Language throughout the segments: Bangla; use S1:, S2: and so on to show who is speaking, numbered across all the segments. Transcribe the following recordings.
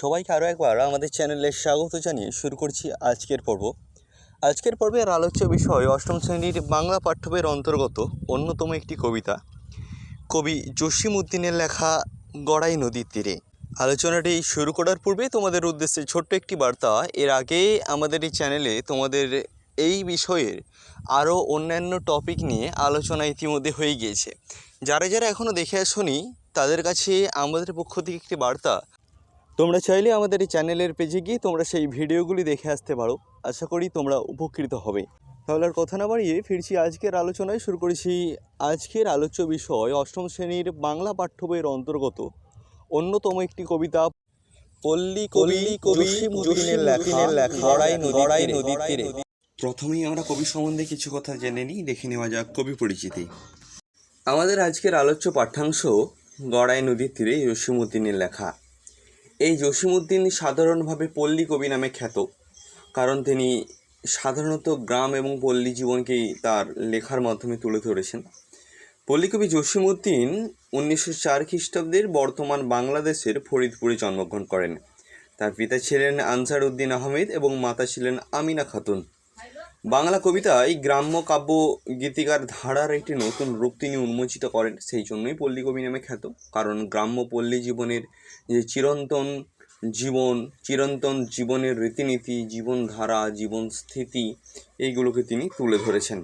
S1: সবাইকে আরও একবার আমাদের চ্যানেলে স্বাগত জানিয়ে শুরু করছি আজকের পর্ব। আজকের পর্বের আলোচ্য বিষয় অষ্টম শ্রেণির বাংলা পাঠ্যবের অন্তর্গত অন্যতম একটি কবিতা। কবি জসিম উদ্দিনের লেখা গড়াই নদীর তীরে। আলোচনাটি শুরু করার পূর্বে তোমাদের উদ্দেশ্যে ছোট্ট একটি বার্তা, এর আগে আমাদের এই চ্যানেলে তোমাদের এই বিষয়ের আরও অন্যান্য টপিক নিয়ে আলোচনা ইতিমধ্যে হয়ে গিয়েছে। যারা যারা এখনও দেখে আসনি, তাদের কাছে আমাদের পক্ষ থেকে একটি বার্তা তোমরা চাইলে আমাদের এই চ্যানেলের পেজে গিয়ে তোমরা সেই ভিডিওগুলি দেখে আসতে পারো। আশা করি তোমরা উপকৃত হবে। তাহলে আর কথা না বাড়িয়ে ফিরছি আজকের আলোচনায়। শুরু করেছি আজকের আলোচ্য বিষয় অষ্টম শ্রেণির বাংলা পাঠ্য বইয়ের অন্তর্গত। অন্যতম একটি কবিতা পল্লী কবি লেখা নদীর তীরে। প্রথমেই আমরা কবি সম্বন্ধে কিছু কথা জেনে নিই দেখে নেওয়া যাক কবি পরিচিতি। আমাদের আজকের আলোচ্য পাঠ্যাংশ গড়াই নদীর তীরে জসিমুদ্দিনের লেখা। এই জসীমউদ্দিন সাধারণভাবে পল্লী কবি নামে খ্যাত, কারণ তিনি সাধারণত গ্রাম এবং পল্লী জীবনকেই তার লেখার মাধ্যমে তুলে ধরেছেন। পল্লীকবি জসীমউদ্দিন উনিশশো চার খ্রিস্টাব্দের বর্তমান বাংলাদেশের ফরিদপুরে জন্মগ্রহণ করেন। তার পিতা ছিলেন আনসার উদ্দিন আহমেদ এবং মাতা ছিলেন আমিনা খাতুন। বাংলা কবিতায় গ্রাম্য কাব্য গীতিকার ধারার একটি নতুন রূপ তিনি উন্মোচিত করেন, সেই জন্যই পল্লী কবি নামে খ্যাত। কারণ গ্রাম্য পল্লী জীবনের যে চিরন্তন জীবন, চিরন্তন জীবনের রীতিনীতি জীবনধারা জীবন স্থিতি, এইগুলোকে তিনি তুলে ধরেছেন।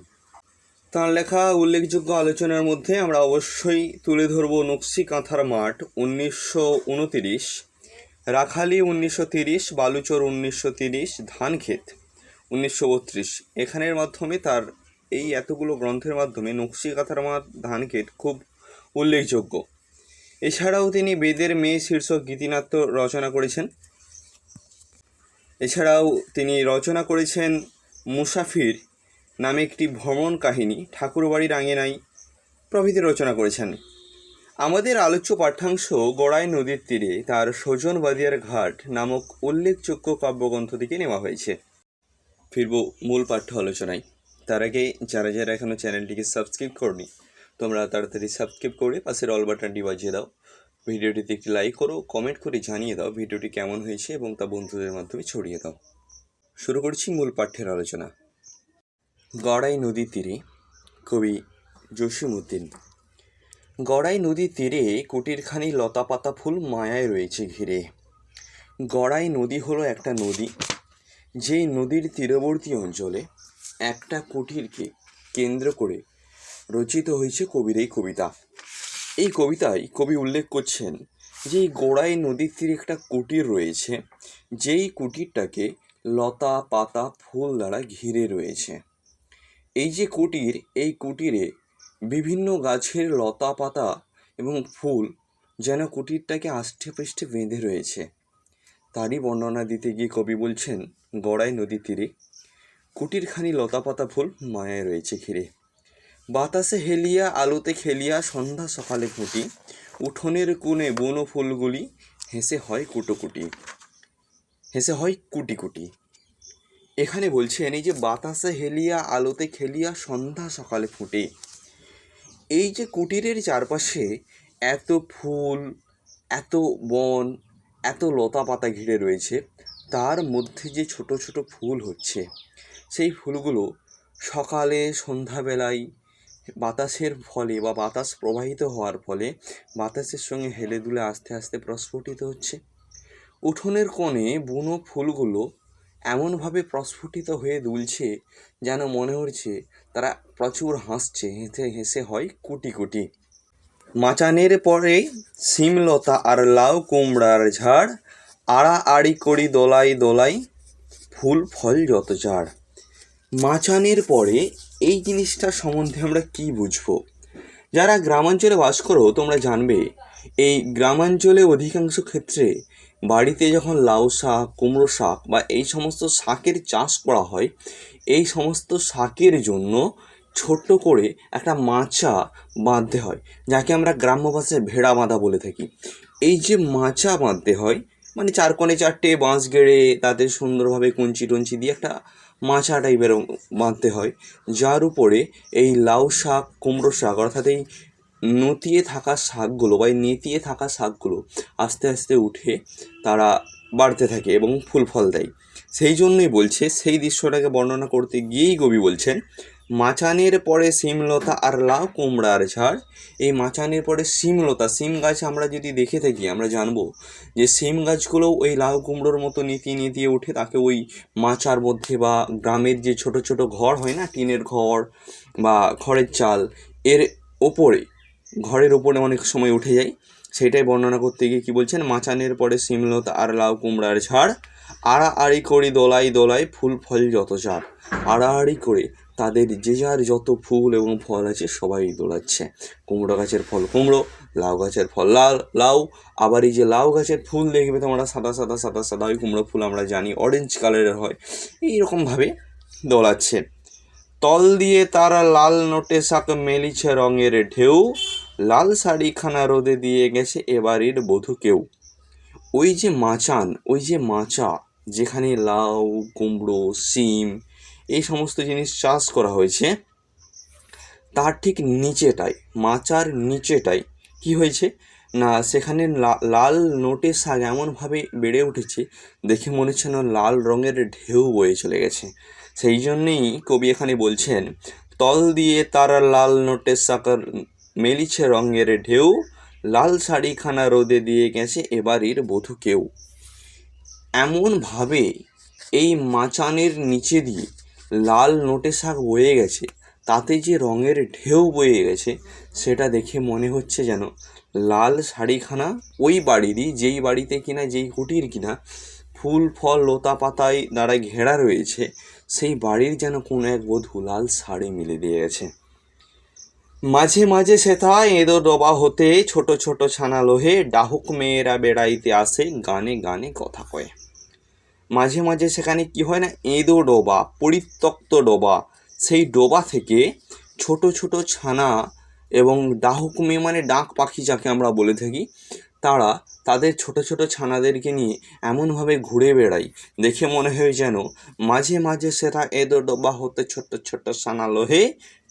S1: তাঁর লেখা উল্লেখযোগ্য আলোচনার মধ্যে আমরা অবশ্যই তুলে ধরব নকশি কাঁথার মাঠ উনিশশো উনতিরিশ, রাখালি উনিশশো তিরিশ, বালুচর উনিশশো তিরিশ, ধানক্ষেত। উনিশশো বত্রিশ। এখানের মাধ্যমে তার এই এতগুলো গ্রন্থের মাধ্যমে নকশি কাঁথার মাঠ ধানক্ষেত খুব উল্লেখযোগ্য। এছাড়াও তিনি বেদের মেয়ে শীর্ষক গীতিনাট্য রচনা করেছেন। এছাড়াও তিনি রচনা করেছেন মুসাফির নামে একটি ভ্রমণ কাহিনী ঠাকুরবাড়ির আঙিনায় প্রভৃতি রচনা করেছেন। আমাদের আলোচ্য পাঠ্যাংশ গড়াই নদীর তীরে তার সজন বাদিয়ার ঘাট নামক উল্লেখযোগ্য কাব্যগ্রন্থ থেকে নেওয়া হয়েছে। ফিরব মূল পাঠ্য আলোচনায়। তার আগে যারা যারা এখনও চ্যানেলটিকে সাবস্ক্রাইব করনি, তোমরা তাড়াতাড়ি সাবস্ক্রাইব করে পাশের অল বাটনটি বাজিয়ে দাও। ভিডিওটিতে একটি লাইক করো কমেন্ট করে জানিয়ে দাও ভিডিওটি কেমন হয়েছে এবং তা বন্ধুদের মাধ্যমে ছড়িয়ে দাও। শুরু করছি মূল পাঠ্যের আলোচনা। গড়াই নদীর তীরে, কবি জসিমউদ্দিন। গড়াই নদীর তীরে কুটিরখানি লতাপাতা ফুল মায়ায় রয়েছে ঘিরে। গড়াই নদী হলো একটা নদী। যেই নদীর তীরবর্তী অঞ্চলে একটা কুটিরকে কেন্দ্র করে রচিত হয়েছে কবির এই কবিতা। এই কবিতায় কবি উল্লেখ করছেন যে এই গোড়ায় নদীর তীরে একটা কুটির রয়েছে, যেই কুটিরটাকে লতা, পাতা, ফুল দ্বারা ঘিরে রয়েছে। এই যে কুটির, এই কুটিরে বিভিন্ন গাছের লতা, পাতা এবং ফুল যেন কুটিরটাকে আষ্টে পৃষ্ঠে বেঁধে রয়েছে। তারই বর্ণনা দিতে গিয়ে কবি বলছেন, গড়াই নদী তীরে, কুটিরখানি লতাপাতা ফুল মায়ায় রয়েছে ঘিরে। বাতাসে হেলিয়া, আলোতে খেলিয়া, সন্ধ্যা সকালে ফুটি উঠোনের কোণে বনো ফুলগুলি, হেসে হয় কুটোকুটি, হেসে হয় কুটি কুটি এখানে বলছেন, এই যে বাতাসে হেলিয়া, আলোতে খেলিয়া, সন্ধ্যা সকালে ফুটে, এই যে কুটিরের চারপাশে এত ফুল, এত বন এত লতা পাতা ঘিরে রয়েছে, তার মধ্যে যে ছোট ছোট ফুল হচ্ছে, সেই ফুলগুলো সকালে, সন্ধ্যাবেলায় বাতাসের ফলে বা বাতাস প্রবাহিত হওয়ার ফলে বাতাসের সঙ্গে হেলে দুলে আস্তে আস্তে প্রস্ফুটিত হচ্ছে। উঠোনের কোণে বুনো ফুলগুলো এমনভাবে প্রস্ফুটিত হয়ে দুলছে যেন মনে হচ্ছে তারা প্রচুর হাসছে, হেসে হেসে হয় কুটি কুটি। মাচানের পরে শিমলতা আর লাউ কুমড়ার ঝাড়, আড়াআড়ি করি দোলাই দোলাই, ফুল ফল যত ঝাড়। মাচানের পরে এই জিনিসটা সম্বন্ধে আমরা কি বুঝব? যারা গ্রামাঞ্চলে বাস করো, তোমরা জানবে, এই গ্রামাঞ্চলে অধিকাংশ ক্ষেত্রে বাড়িতে যখন লাউ শাক, কুমড়ো শাক বা এই সমস্ত শাকের চাষ করা হয়, এই সমস্ত শাকের জন্য ছোট্ট করে একটা মাচা বাঁধতে হয়, যাকে আমরা গ্রাম্য ভাষায় ভেড়া বাঁধা বলে থাকি। এই যে মাচা বাঁধতে হয় মানে চার কোণে চারটে বাঁশ গেড়ে তাদের সুন্দরভাবে কুঞ্চি টুঞ্চি দিয়ে একটা মাচা টাইপের বাঁধতে হয়, যার উপরে এই লাউ শাক, কুমড়ো শাক, অর্থাৎ এই নতিয়ে থাকা শাকগুলো বা এই নেতিয়ে থাকা শাকগুলো আস্তে আস্তে উঠে তারা বাড়তে থাকে এবং ফুল ফল দেয়। সেই জন্যই বলছে, সেই দৃশ্যটাকে বর্ণনা করতে গিয়েই কবি বলছেন মাচানের পরে সিমলতা আর লাউ কুমড়ার ঝাড়। এই মাচানের পরে সিমলতা, সিম গাছ আমরা যদি দেখে থাকি, আমরা জানব যে সিম গাছগুলো ওই লাউ কুমড়োর মতো নীতি নীতিয়ে উঠে তাকে ওই মাচার মধ্যে বা গ্রামের যে ছোট ছোট ঘর হয় না, টিনের ঘর বা খড়ের চাল, এর ওপরে, ঘরের ওপরে অনেক সময় উঠে যায়। সেটাই বর্ণনা করতে গিয়ে কী বলছেন, মাচানের পরে সিমলতা আর লাউ কুমড়ার ঝাড়। আড়াআড়ি করি দোলাই দোলাই ফুল ফল যত চার আড়াআড়ি করে তাদের যে যার যত ফুল এবং ফল আছে সবাই দোলাচ্ছে। কুমড়ো গাছের ফল কুমড়ো, লাউ গাছের ফল লাল, লাউ। আবার এই যে লাউ গাছের ফুল দেখবে তোমরা, সাদা সাদা সাদা সাদা ওই কুমড়ো ফুল আমরা জানি অরেঞ্জ কালারের হয়। এইরকমভাবে দোলাচ্ছে। তল দিয়ে তারা লাল নোটে শাক মেলিছে রঙের ঢেউ। লাল শাড়িখানা রোদে দিয়ে গেছে এবারের বধূ কেউ। ওই যে মাচান, ওই যে মাচা, যেখানে লাউ, কুমড়ো সিম এই সমস্ত জিনিস চাষ করা হয়েছে, তার ঠিক নিচেটায় মাচার নিচেটায় কি হয়েছে? না, সেখানে লাল নোটে শাক এমনভাবে বেড়ে উঠেছে, দেখে মনে হচ্ছে না লাল রঙের ঢেউ বয়ে চলে গেছে। সেই জন্যেই কবি এখানে বলছেন, তল দিয়ে তারা লাল নোটে শাক মেলিছে রঙের ঢেউ, লাল শাড়িখানা রোদে দিয়ে গেছে এবারের বধূ কেউ। এমনভাবে এই মাচানের নিচে দিয়ে লাল নোটে শাক বয়ে গেছে, তাতে যে রঙের ঢেউ বয়ে গেছে, সেটা দেখে মনে হচ্ছে যেন লাল শাড়িখানা ওই বাড়িরই, যেই বাড়িতে কিনা, যেই কুটির কিনা, ফুল, ফল, লতা পাতায় দ্বারা ঘেরা রয়েছে, সেই বাড়ির যেন কোনো এক বধূ লাল শাড়ি মিলে দিয়ে গেছে। মাঝে মাঝে সেথা এঁদো ডোবা হতে, ছোট ছোট ছানা লোহে, ডাহুক মেয়েরা বেড়াইতে আসে, গানে গানে কথা কয়। মাঝে মাঝে সেখানে কি হয় না, এঁদো ডোবা, পরিত্যক্ত ডোবা, সেই ডোবা থেকে ছোট ছোট ছানা এবং ডাহুক মেয়ে মানে ডাক পাখি যাকে আমরা বলে থাকি, তারা তাদের ছোট ছোট ছানাদেরকে নিয়ে এমনভাবে ঘুরে বেড়ায় দেখে মনে হয় যেন মাঝে মাঝে সেটা এদো ডোবা হতে ছোট্ট ছোট্ট ছানা লোহে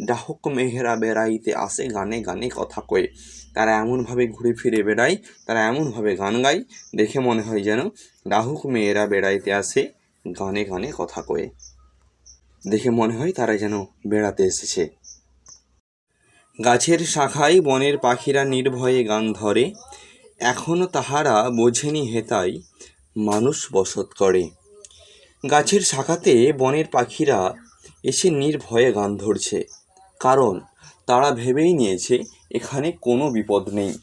S1: ডাহুক মেহেরা বেড়াইতে আসে গানে গানে কথা কয়ে। তারা এমনভাবে ঘুরে ফিরে বেড়ায়, তারা এমনভাবে গান গায়, দেখে মনে হয় যেন ডাহুক মেয়েরা বেড়াইতে আসে গানে গানে কথা কয়ে। দেখে মনে হয় তারা যেন বেড়াতে এসেছে। গাছের শাখায় বনের পাখিরা নির্ভয়ে গান ধরে। এখনও তাহারা বোঝেনি হেতাই মানুষ বসত করে। গাছের শাখাতে বনের পাখিরা এসে নির্ভয়ে গান ধরছে। কারণ তারা ভেবেই নিয়েছে এখানে কোনো বিপদ নেই।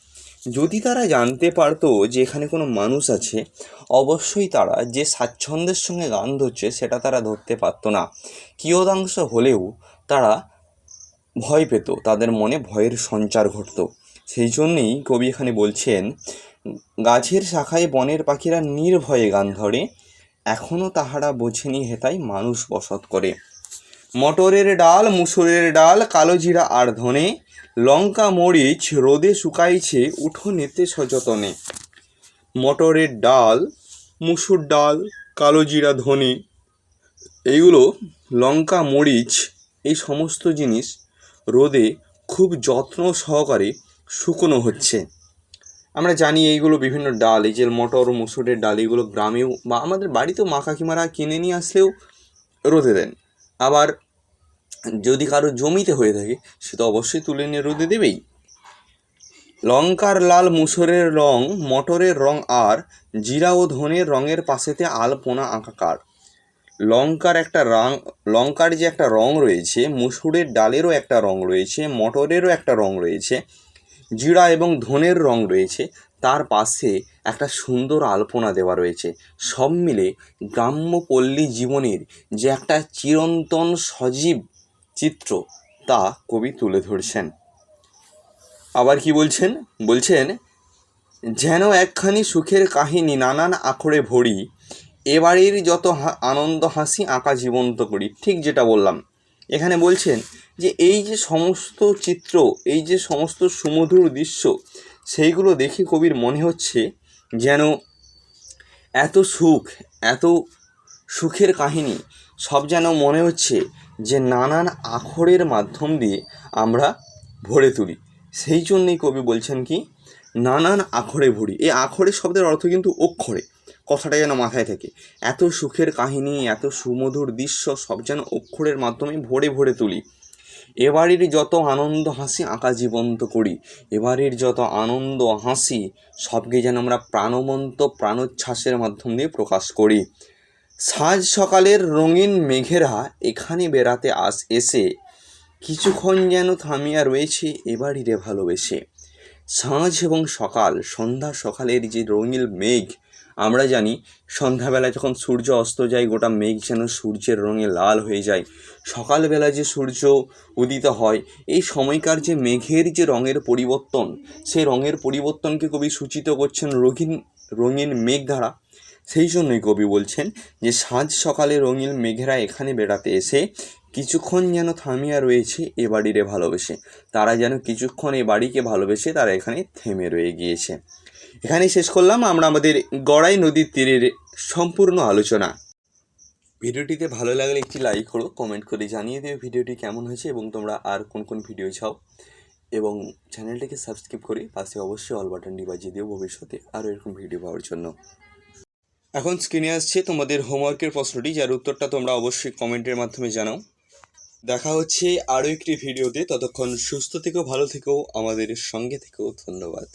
S1: যদি তারা জানতে পারতো যে এখানে কোনো মানুষ আছে, অবশ্যই তারা যে স্বাচ্ছন্দ্যের সঙ্গে গান ধরছে সেটা তারা ধরতে পারতো না। কিয়দাংশ হলেও তারা ভয় পেত, তাদের মনে ভয়ের সঞ্চার ঘটতো। সেই জন্যেই কবি এখানে বলছেন, গাছের শাখায় বনের পাখিরা নির্ভয়ে গান ধরে এখনও তাহারা বোঝেনি হেতাই মানুষ বসত করে। মটরের ডাল, মুসুরের ডাল, কালো জিরা আর ধনে, লঙ্কা মরিচ রোদে শুকাইছে উঠোনেতে সযতনে। মটরের ডাল, মুসুর ডাল, কালো জিরা ধনে, এইগুলো লঙ্কা মরিচ, এই সমস্ত জিনিস রোদে খুব যত্ন সহকারে শুকনো হচ্ছে। আমরা জানি এইগুলো বিভিন্ন ডাল, এই যে মটর, মুসুরের ডাল এগুলো গ্রামেও বা আমাদের বাড়িতেও মা কাকিমারা কিনে নিয়ে আসলেও রোদে দেন। আবার যদি কারও জমিতে হয়ে থাকে, সে তো অবশ্যই তুলে নিয়ে রোদে দেবেই। লঙ্কার লাল মুসুরের রং, মটরের রং আর জিরা ও ধনের রঙের পাশেতে আলপনা আঁকাকার লঙ্কার একটা রং, লঙ্কার যে একটা রং রয়েছে, মুসুরের ডালেরও একটা রং রয়েছে, মটরেরও একটা রং রয়েছে। জিরা এবং ধনের রং রয়েছে। তার পাশে একটা সুন্দর আলপনা দেওয়া রয়েছে। সব মিলে গ্রাম্য পল্লী জীবনের যে একটা চিরন্তন সজীব চিত্র, তা কবি তুলে ধরছেন। আবার কি বলছেন? বলছেন, যেন একখানি সুখের কাহিনী নানান আখড়ে ভরি, এবারের যত আনন্দ হাসি আঁকা জীবন্ত করি। ঠিক যেটা বললাম। এখানে বলছেন যে এই যে সমস্ত চিত্র, এই যে সমস্ত সুমধুর দৃশ্য, সেইগুলো দেখে কবির মনে হচ্ছে যেন এত সুখ, এত সুখের কাহিনী, সব যেন মনে হচ্ছে যে নানান আখরের মাধ্যম দিয়ে আমরা ভরে তুলি। সেই জন্যই কবি বলছেন কি, নানান আখরে ভরি। এই আখরে শব্দের অর্থ কিন্তু অক্ষরে, কথাটা যেন মাথায় থাকে। এত সুখের কাহিনী, এত সুমধুর দৃশ্য, সব যেন অক্ষরের মাধ্যমে ভরে ভরে তুলি। এবারের যত আনন্দ, হাসি আঁকা জীবন্ত করি। এবারের যত আনন্দ, হাসি, সবকে যেন আমরা প্রাণবন্ত, প্রাণোচ্ছ্বাসের মাধ্যম দিয়ে প্রকাশ করি। সাজ সকালের রঙিন মেঘেরা এখানে বেড়াতে আস, এসে কিছুক্ষণ যেন থামিয়া রয়েছে এবারই রে ভালোবেসে। সাঁঝ এবং সকাল, সন্ধ্যা সকালের যে রঙিন মেঘ আমরা জানি সন্ধ্যাবেলা যখন সূর্য অস্ত যায়, গোটা মেঘ যেন সূর্যের রঙে লাল হয়ে যায়। সকালবেলা যে সূর্য উদিত হয়, এই সময়কার যে মেঘের যে রঙের পরিবর্তন, সেই রঙের পরিবর্তনকে কবি সূচিত করছেন রঙিন রঙিন মেঘ দ্বারা সেই জন্যই কবি বলছেন যে সাঁঝ সকালে রঙিন মেঘেরা এখানে বেড়াতে এসে কিছুক্ষণ যেন থামিয়া রয়েছে এ বাড়িরে ভালোবেসে। তারা যেন কিছুক্ষণ এ বাড়িকে ভালোবেসে তারা এখানে থেমে রয়ে গিয়েছে। এখানেই শেষ করলাম। আমরা আমাদের গড়াই নদীর তীরের সম্পূর্ণ আলোচনা। ভিডিওটিতে ভালো লাগলে একটি লাইক করো কমেন্ট করে জানিয়ে দিও ভিডিওটি কেমন হয়েছে এবং তোমরা আর কোন কোন ভিডিও চাও। এবং চ্যানেলটিকে সাবস্ক্রাইব করে পাশে অবশ্যই অল বাটনটি বাজিয়ে দিও ভবিষ্যতে আরও এরকম ভিডিও পাওয়ার জন্য। এখন স্ক্রিনে আসছে তোমাদের হোমওয়ার্কের প্রশ্নটি, যার উত্তরটা তোমরা অবশ্যই কমেন্টের মাধ্যমে জানাও। দেখা হচ্ছে আরও একটি ভিডিওতে ততক্ষণ সুস্থ থেকেও ভালো থেকেও আমাদের সঙ্গে থেকেও ধন্যবাদ।